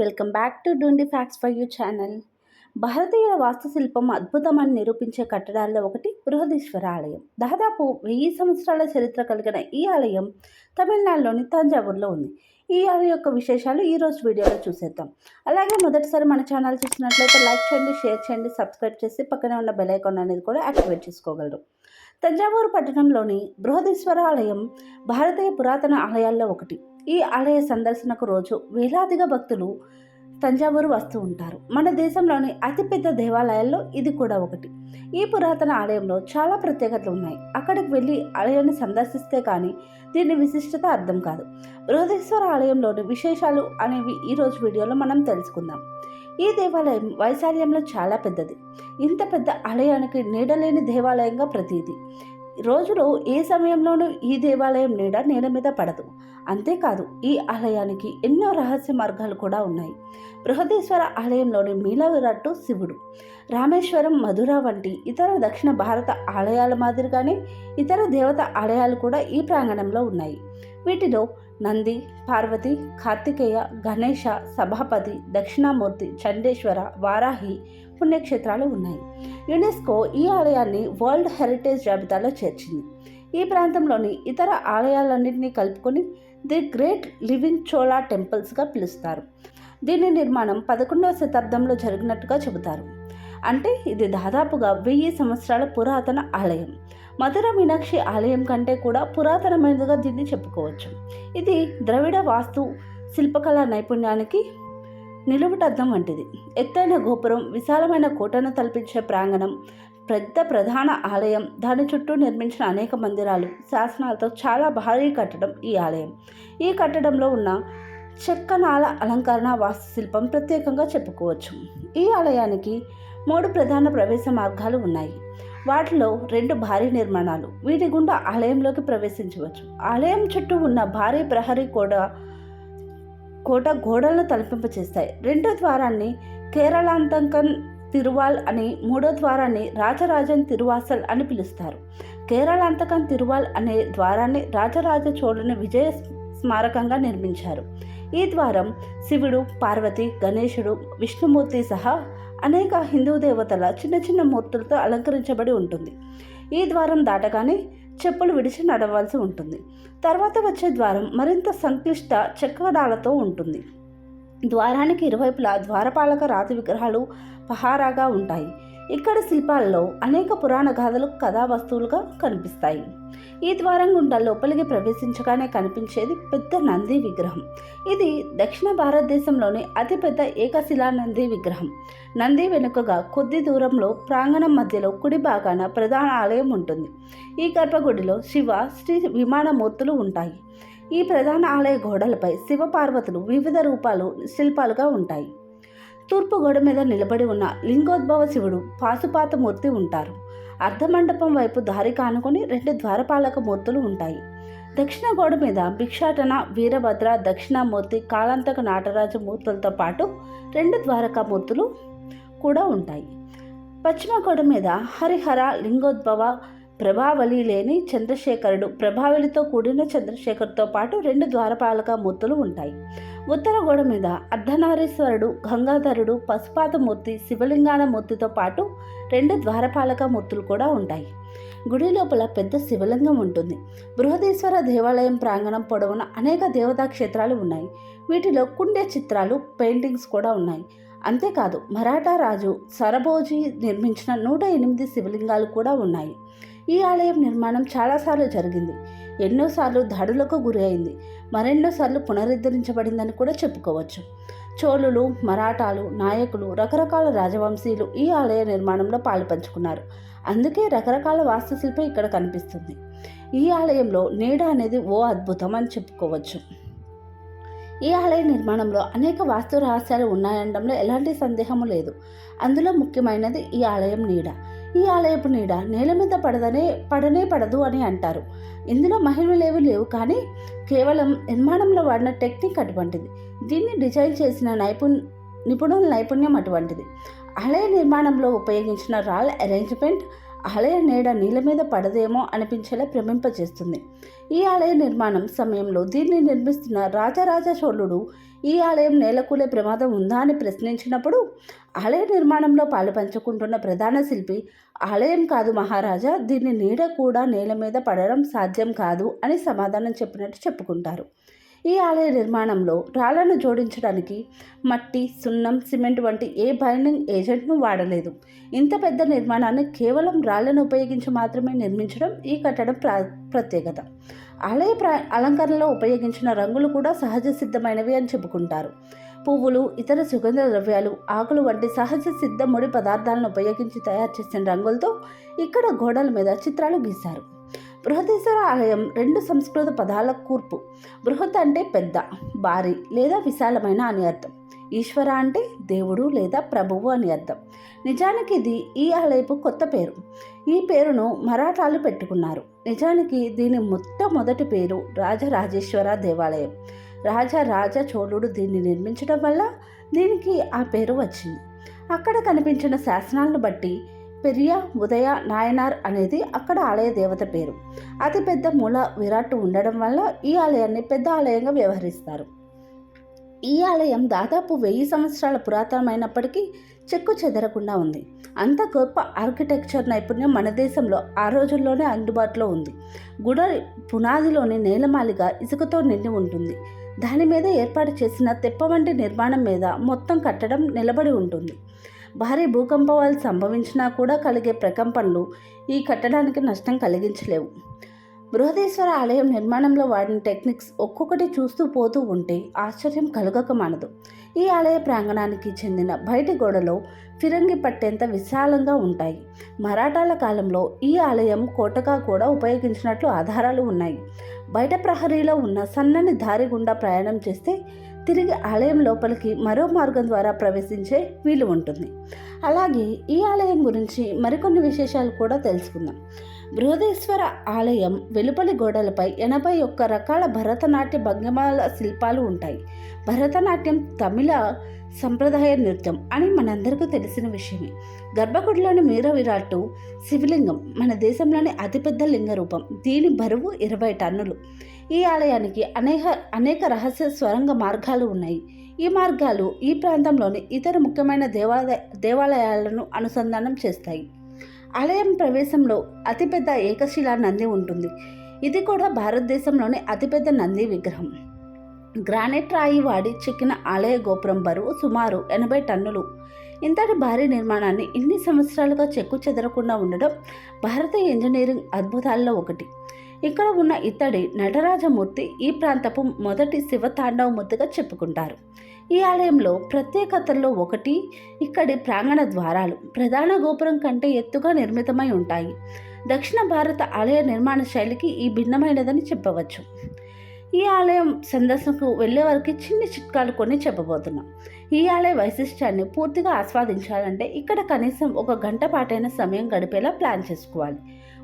Welcome back to Dhoondi facts for you channel. భారతీయ వాస్తుశిల్పం అద్భుతమని నిరూపించే కట్టడాల్లో ఒకటి బృహదీశ్వర ఆలయం. దాదాపు వెయ్యి సంవత్సరాల చరిత్ర కలిగిన ఈ ఆలయం తమిళనాడులోని తంజావూరులో ఉంది. ఈ ఆలయం యొక్క విశేషాలు ఈరోజు వీడియోలో చూసేద్దాం. అలాగే మొదటిసారి మన ఛానల్ చూసినట్లయితే లైక్ చేయండి షేర్ చేయండి సబ్స్క్రైబ్ చేసి పక్కనే ఉన్న బెల్ ఐకాన్ అనేది కూడా యాక్టివేట్ చేసుకోగలరు. తంజావూరు పట్టణంలోని బృహదీశ్వర ఆలయం భారతీయ పురాతన ఆలయాల్లో ఒకటి. ఈ ఆలయ సందర్శనకు రోజు వేలాదిగా భక్తులు తంజావూరు వస్తూ ఉంటారు. మన దేశంలోని అతిపెద్ద దేవాలయాల్లో ఇది కూడా ఒకటి. ఈ పురాతన ఆలయంలో చాలా ప్రత్యేకతలు ఉన్నాయి. అక్కడికి వెళ్ళి ఆలయాన్ని సందర్శిస్తే కానీ దీని విశిష్టత అర్థం కాదు. బృహదేశ్వర ఆలయంలోని విశేషాలు అనేవి ఈరోజు వీడియోలో మనం తెలుసుకుందాం. ఈ దేవాలయం వైశాల్యంలో చాలా పెద్దది. ఇంత పెద్ద ఆలయానికి నీడలేని దేవాలయంగా ప్రతీది. రోజులో ఏ సమయంలోనూ ఈ దేవాలయం నీడ నేల మీద పడదు. అంతేకాదు ఈ ఆలయానికి ఎన్నో రహస్య మార్గాలు కూడా ఉన్నాయి. బృహదేశ్వర ఆలయంలోని మీలవిరట్టు శివుడు రామేశ్వరం మధుర వంటి ఇతర దక్షిణ భారత ఆలయాల మాదిరిగానే ఇతర దేవత ఆలయాలు కూడా ఈ ప్రాంగణంలో ఉన్నాయి. వీటిలో నంది పార్వతి కార్తికేయ గణేష సభాపతి దక్షిణామూర్తి చండేశ్వర వారాహి పుణ్యక్షేత్రాలు ఉన్నాయి. యునెస్కో ఈ ఆలయాన్ని వరల్డ్ హెరిటేజ్ జాబితాలో చేర్చింది. ఈ ప్రాంతంలోని ఇతర ఆలయాలన్నింటినీ కలుపుకొని ది గ్రేట్ లివింగ్ చోళా టెంపుల్స్గా పిలుస్తారు. దీని నిర్మాణం పదకొండవ శతాబ్దంలో జరిగినట్టుగా చెబుతారు. అంటే ఇది దాదాపుగా వెయ్యి సంవత్సరాల పురాతన ఆలయం. మధుర మీనాక్షి ఆలయం కంటే కూడా పురాతనమైనదిగా దీన్ని చెప్పుకోవచ్చు. ఇది ద్రవిడ వాస్తు శిల్పకళా నైపుణ్యానికి నిలువుటద్దం వంటిది. ఎత్తైన గోపురం విశాలమైన కోటను తలపించే ప్రాంగణం పెద్ద ప్రధాన ఆలయం దాని చుట్టూ నిర్మించిన అనేక మందిరాలు శాసనాలతో చాలా భారీ కట్టడం ఈ ఆలయం. ఈ కట్టడంలో ఉన్న చెక్కనాల అలంకరణ వాస్తుశిల్పం ప్రత్యేకంగా చెప్పుకోవచ్చు. ఈ ఆలయానికి మూడు ప్రధాన ప్రవేశ మార్గాలు ఉన్నాయి. వాటిలో రెండు భారీ నిర్మాణాలు. వీటి గుండా ఆలయంలోకి ప్రవేశించవచ్చు. ఆలయం చుట్టూ ఉన్న భారీ ప్రహరీ కూడా కోట గోడలను తలపింపచేస్తాయి. రెండో ద్వారాన్ని కేరళాంతంకన్ తిరువాల్ అని మూడో ద్వారాన్ని రాజరాజన్ తిరువాసల్ అని పిలుస్తారు. కేరళాంతకం తిరువాల్ అనే ద్వారాన్ని రాజరాజ చోళుని విజయ స్మారకంగా నిర్మించారు. ఈ ద్వారం శివుడు పార్వతి గణేశుడు విష్ణుమూర్తి సహా అనేక హిందూ దేవతల చిన్న చిన్న మూర్తులతో అలంకరించబడి ఉంటుంది. ఈ ద్వారం దాటగానే చెప్పులు విడిచి నడవాల్సి ఉంటుంది. తర్వాత వచ్చే ద్వారం మరింత సంక్లిష్ట చెక్కడాలతో ఉంటుంది. ద్వారానికి ఇరువైపులా ద్వారపాలక రాతి విగ్రహాలు పహారాగా ఉంటాయి. ఇక్కడ శిల్పాల్లో అనేక పురాణ గాథలు కథా వస్తువులుగా కనిపిస్తాయి. ఈ ద్వారం గుండా లోపలికి ప్రవేశించగానే కనిపించేది పెద్ద నంది విగ్రహం. ఇది దక్షిణ భారతదేశంలోని అతిపెద్ద ఏకశిలా నంది విగ్రహం. నంది వెనుకగా కొద్ది దూరంలో ప్రాంగణం మధ్యలో కుడి భాగాన ప్రధాన ఆలయం ఉంటుంది. ఈ గర్భగుడిలో శివ శ్రీ విమానమూర్తులు ఉంటాయి. ఈ ప్రధాన ఆలయ గోడలపై శివపార్వతులు వివిధ రూపాలు శిల్పాలుగా ఉంటాయి. తూర్పు గోడ మీద నిలబడి ఉన్న లింగోద్భవ శివుడు పాశుపాతమూర్తి ఉంటారు. అర్ధమండపం వైపు దారి కానుకొని రెండు ద్వారపాలక మూర్తులు ఉంటాయి. దక్షిణ గోడ మీద భిక్షాటన వీరభద్ర దక్షిణామూర్తి కాళాంతక నాటరాజు మూర్తులతో పాటు రెండు ద్వారకా మూర్తులు కూడా ఉంటాయి. పశ్చిమ గోడ మీద హరిహర లింగోద్భవ ప్రభావళి లేని చంద్రశేఖరుడు ప్రభావళితో కూడిన చంద్రశేఖర్తో పాటు రెండు ద్వారపాలక మూర్తులు ఉంటాయి. ఉత్తర గోడ మీద అర్ధనారీశ్వరుడు గంగాధరుడు పశుపాతమూర్తి శివలింగాల మూర్తితో పాటు రెండు ద్వారపాలక మూర్తులు కూడా ఉంటాయి. గుడి లోపల పెద్ద శివలింగం ఉంటుంది. బృహదీశ్వర దేవాలయం ప్రాంగణం పొడవున అనేక దేవతా క్షేత్రాలు ఉన్నాయి. వీటిలో కుండే చిత్రాలు పెయింటింగ్స్ కూడా ఉన్నాయి. అంతేకాదు మరాఠా రాజు సరబోజీ నిర్మించిన నూట ఎనిమిది శివలింగాలు కూడా ఉన్నాయి. ఈ ఆలయం నిర్మాణం చాలాసార్లు జరిగింది. ఎన్నోసార్లు దాడులకు గురి అయింది. మరెన్నోసార్లు పునరుద్ధరించబడిందని కూడా చెప్పుకోవచ్చు. చోళులు మరాఠాలు నాయకులు రకరకాల రాజవంశీయులు ఈ ఆలయ నిర్మాణంలో పాలుపంచుకున్నారు. అందుకే రకరకాల వాస్తుశిల్పం ఇక్కడ కనిపిస్తుంది. ఈ ఆలయంలో నీడ అనేది ఓ అద్భుతం అని చెప్పుకోవచ్చు. ఈ ఆలయ నిర్మాణంలో అనేక వాస్తు రహస్యాలు ఉన్నాయనడంలో ఎలాంటి సందేహము లేదు. అందులో ముఖ్యమైనది ఈ ఆలయం నీడ. ఈ ఆలయపు నీడ నేల మీద పడదనే పడనే పడదు అని అంటారు. ఇందులో మహిళలేవి లేవు కానీ కేవలం నిర్మాణంలో వాడిన టెక్నిక్ అటువంటిది. దీన్ని డిజైన్ చేసిన నైపుణ్య నిపుణుల నైపుణ్యం అటువంటిది. ఆలయ నిర్మాణంలో ఉపయోగించిన రాల్ అరేంజ్మెంట్ ఆలయ నీడ నీళ్ళ మీద పడదేమో అనిపించేలా భ్రమింపజేస్తుంది. ఈ ఆలయ నిర్మాణం సమయంలో దీన్ని నిర్మిస్తున్న రాజరాజ చోళుడు ఈ ఆలయం నేలకూలే ప్రమాదం ఉందా అని ప్రశ్నించినప్పుడు ఆలయ నిర్మాణంలో పాలు పంచుకుంటున్న ప్రధాన శిల్పి ఆలయం కాదు మహారాజా దీన్ని నీడ కూడా నేల మీద పడడం సాధ్యం కాదు అని సమాధానం చెప్పినట్టు చెప్పుకుంటారు. ఈ ఆలయ నిర్మాణంలో రాళ్ళను జోడించడానికి మట్టి సున్నం సిమెంట్ వంటి ఏ బైండింగ్ ఏజెంట్ను వాడలేదు. ఇంత పెద్ద నిర్మాణాన్ని కేవలం రాళ్ళను ఉపయోగించి మాత్రమే నిర్మించడం ఈ కట్టడం ప్ర ప్రత్యేకత. ఆలయ ప్ర అలంకరణలో ఉపయోగించిన రంగులు కూడా సహజ సిద్ధమైనవి అని చెప్పుకుంటారు. పువ్వులు ఇతర సుగంధ ద్రవ్యాలు ఆకులు వంటి సహజ సిద్ధ ముడి పదార్థాలను ఉపయోగించి తయారు చేసిన రంగులతో ఇక్కడ గోడల మీద చిత్రాలు గీశారు. బృహదేశ్వర ఆలయం రెండు సంస్కృత పదాల కూర్పు. బృహత్ అంటే పెద్ద భారీ లేదా విశాలమైన అని అర్థం. ఈశ్వర అంటే దేవుడు లేదా ప్రభువు అని అర్థం. నిజానికి ఇది ఈ ఆలయపు కొత్త పేరు. ఈ పేరును మరాఠాలు పెట్టుకున్నారు. నిజానికి దీని మొట్టమొదటి పేరు రాజరాజేశ్వర దేవాలయం. రాజరాజ చోళుడు దీన్ని నిర్మించడం వల్ల దీనికి ఆ పేరు వచ్చింది. అక్కడ కనిపించిన శాసనాలను బట్టి పెరియ ఉదయ నాయనార్ అనేది అక్కడ ఆలయ దేవత పేరు. అతిపెద్ద మూల విరాట్ ఉండడం వల్ల ఈ ఆలయాన్ని పెద్ద ఆలయంగా వ్యవహరిస్తారు. ఈ ఆలయం దాదాపు వెయ్యి సంవత్సరాల పురాతనమైనప్పటికీ చెక్కు చెదరకుండా ఉంది. అంత గొప్ప ఆర్కిటెక్చర్ నైపుణ్యం మన దేశంలో ఆ రోజుల్లోనే అందుబాటులో ఉంది. గుడ పునాదిలోని నేలమాలిగా ఇసుకతో నిండి ఉంటుంది. దాని మీద ఏర్పాటు చేసిన తెప్ప వంటి నిర్మాణం మీద మొత్తం కట్టడం నిలబడి ఉంటుంది. భారీ భూకంపాలు సంభవించినా కూడా కలిగే ప్రకంపనలు ఈ కట్టడానికి నష్టం కలిగించలేవు. బృహదేశ్వర ఆలయం నిర్మాణంలో వాడిన టెక్నిక్స్ ఒక్కొక్కటి చూస్తూ పోతూ ఉంటే ఆశ్చర్యం కలుగక మానదు. ఈ ఆలయ ప్రాంగణానికి చెందిన బయటి గోడలో ఫిరంగి పట్టేంత విశాలంగా ఉంటాయి. మరాఠాల కాలంలో ఈ ఆలయం కోటగా కూడా ఉపయోగించినట్లు ఆధారాలు ఉన్నాయి. బయట ప్రహరీలో ఉన్న సన్నని దారి గుండా ప్రయాణం చేస్తే తిరిగి ఆలయం లోపలికి మరో మార్గం ద్వారా ప్రవేశించే వీలు ఉంటుంది. అలాగే ఈ ఆలయం గురించి మరికొన్ని విశేషాలు కూడా తెలుసుకుందాం. బృహదేశ్వర ఆలయం వెలుపలి గోడలపై ఎనభై ఒక్క రకాల భరతనాట్య భంగిమాల శిల్పాలు ఉంటాయి. భరతనాట్యం తమిళ సంప్రదాయ నృత్యం అని మనందరికీ తెలిసిన విషయమే. గర్భగుడిలోని మీర విరాట్టు శివలింగం మన దేశంలోని అతిపెద్ద లింగ రూపం. దీని బరువు ఇరవై టన్నులు. ఈ ఆలయానికి అనేక అనేక రహస్య స్వరంగ మార్గాలు ఉన్నాయి. ఈ మార్గాలు ఈ ప్రాంతంలోని ఇతర ముఖ్యమైన దేవాలయ దేవాలయాలను అనుసంధానం చేస్తాయి. ఆలయం ప్రవేశంలో అతిపెద్ద ఏకశిలా నంది ఉంటుంది. ఇది కూడా భారతదేశంలోని అతిపెద్ద నంది విగ్రహం. గ్రానైట్ రాయి వాడి చెక్కిన ఆలయ గోపురం బరువు సుమారు ఎనభై టన్నులు. ఇంతటి భారీ నిర్మాణాన్ని ఇన్ని సంవత్సరాలుగా చెక్కు చెదరకుండా ఉండడం భారతీయ ఇంజనీరింగ్ అద్భుతాల్లో ఒకటి. ఇక్కడ ఉన్న ఇత్తడి నటరాజమూర్తి ఈ ప్రాంతపు మొదటి శివతాండవమూర్తిగా చెప్పుకుంటారు. ఈ ఆలయంలో ప్రత్యేకతల్లో ఒకటి ఇక్కడి ప్రాంగణ ద్వారాలు ప్రధాన గోపురం కంటే ఎత్తుగా నిర్మితమై ఉంటాయి. దక్షిణ భారత ఆలయ నిర్మాణ శైలికి ఈ భిన్నమైనదని చెప్పవచ్చు. ఈ ఆలయం సందర్శనకు వెళ్ళే వారికి చిన్ని చిట్కాలు కొన్ని చెప్పబోతున్నాం. ఈ ఆలయ వైశిష్ట్యాన్ని పూర్తిగా ఆస్వాదించాలంటే ఇక్కడ కనీసం ఒక గంట పాటైన సమయం గడిపేలా ప్లాన్ చేసుకోవాలి.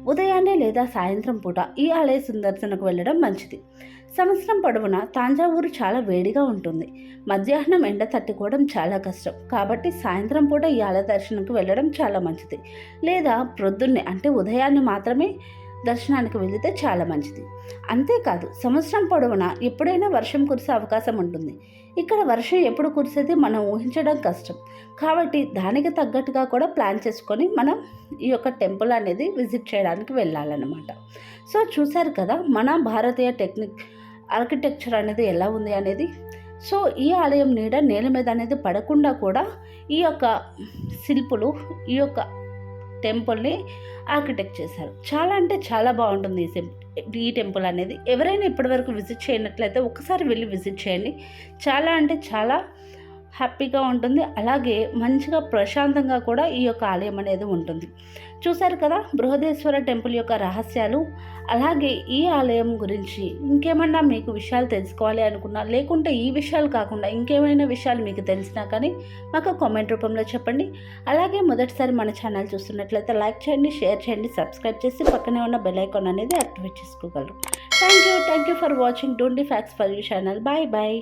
ఉదయాన్నే లేదా సాయంత్రం పూట ఈ ఆలయ సందర్శనకు వెళ్ళడం మంచిది. సంవత్సరం పొడవునా తాంజావూరు చాలా వేడిగా ఉంటుంది. మధ్యాహ్నం ఎండ తట్టుకోవడం చాలా కష్టం. కాబట్టి సాయంత్రం పూట ఈ ఆలయ దర్శనకు వెళ్ళడం చాలా మంచిది. లేదా ప్రొద్దున్నే అంటే ఉదయాన్నే మాత్రమే దర్శనానికి వెళితే చాలా మంచిది. అంతేకాదు సంవత్సరం పొడవునా ఎప్పుడైనా వర్షం కురిసే అవకాశం ఉంటుంది. ఇక్కడ వర్షం ఎప్పుడు కురిసేది మనం ఊహించడం కష్టం. కాబట్టి దానికి తగ్గట్టుగా కూడా ప్లాన్ చేసుకొని మనం ఈ యొక్క టెంపుల్ అనేది విజిట్ చేయడానికి వెళ్ళాలన్నమాట. సో చూశారు కదా మన భారతీయ టెక్నిక్ ఆర్కిటెక్చర్ అనేది ఎలా ఉంది అనేది. సో ఈ ఆలయం నీడ నేల మీద అనేది పడకుండా కూడా ఈ యొక్క శిల్పులు ఈ యొక్క టెంపుల్ని ఆర్కిటెక్ట్ చేశారు. చాలా అంటే చాలా బాగుంటుంది ఈ ఈ టెంపుల్ అనేది. ఎవరైనా ఇప్పటివరకు విజిట్ చేయనట్లయితే ఒకసారి వెళ్ళి విజిట్ చేయండి. చాలా అంటే చాలా హ్యాపీగా ఉంటుంది. అలాగే మంచిగా ప్రశాంతంగా కూడా ఈ యొక్క ఆలయం అనేది ఉంటుంది. చూశారు కదా బృహదేశ్వర టెంపుల్ యొక్క రహస్యాలు. అలాగే ఈ ఆలయం గురించి ఇంకేమన్నా మీకు విషయాలు తెలుసుకోవాలి అనుకున్నా లేకుంటే ఈ విషయాలు కాకుండా ఇంకేమైనా విషయాలు మీకు తెలిసినా కానీ మాకు కామెంట్ రూపంలో చెప్పండి. అలాగే మొదటిసారి మన ఛానల్ చూస్తున్నట్లయితే లైక్ చేయండి షేర్ చేయండి సబ్స్క్రైబ్ చేసి పక్కనే ఉన్న బెల్ ఐకాన్ అనేది యాక్టివేట్ చేసుకోగలరు. Thank you thank you for watching. Don't facts for you channel. Bye bye.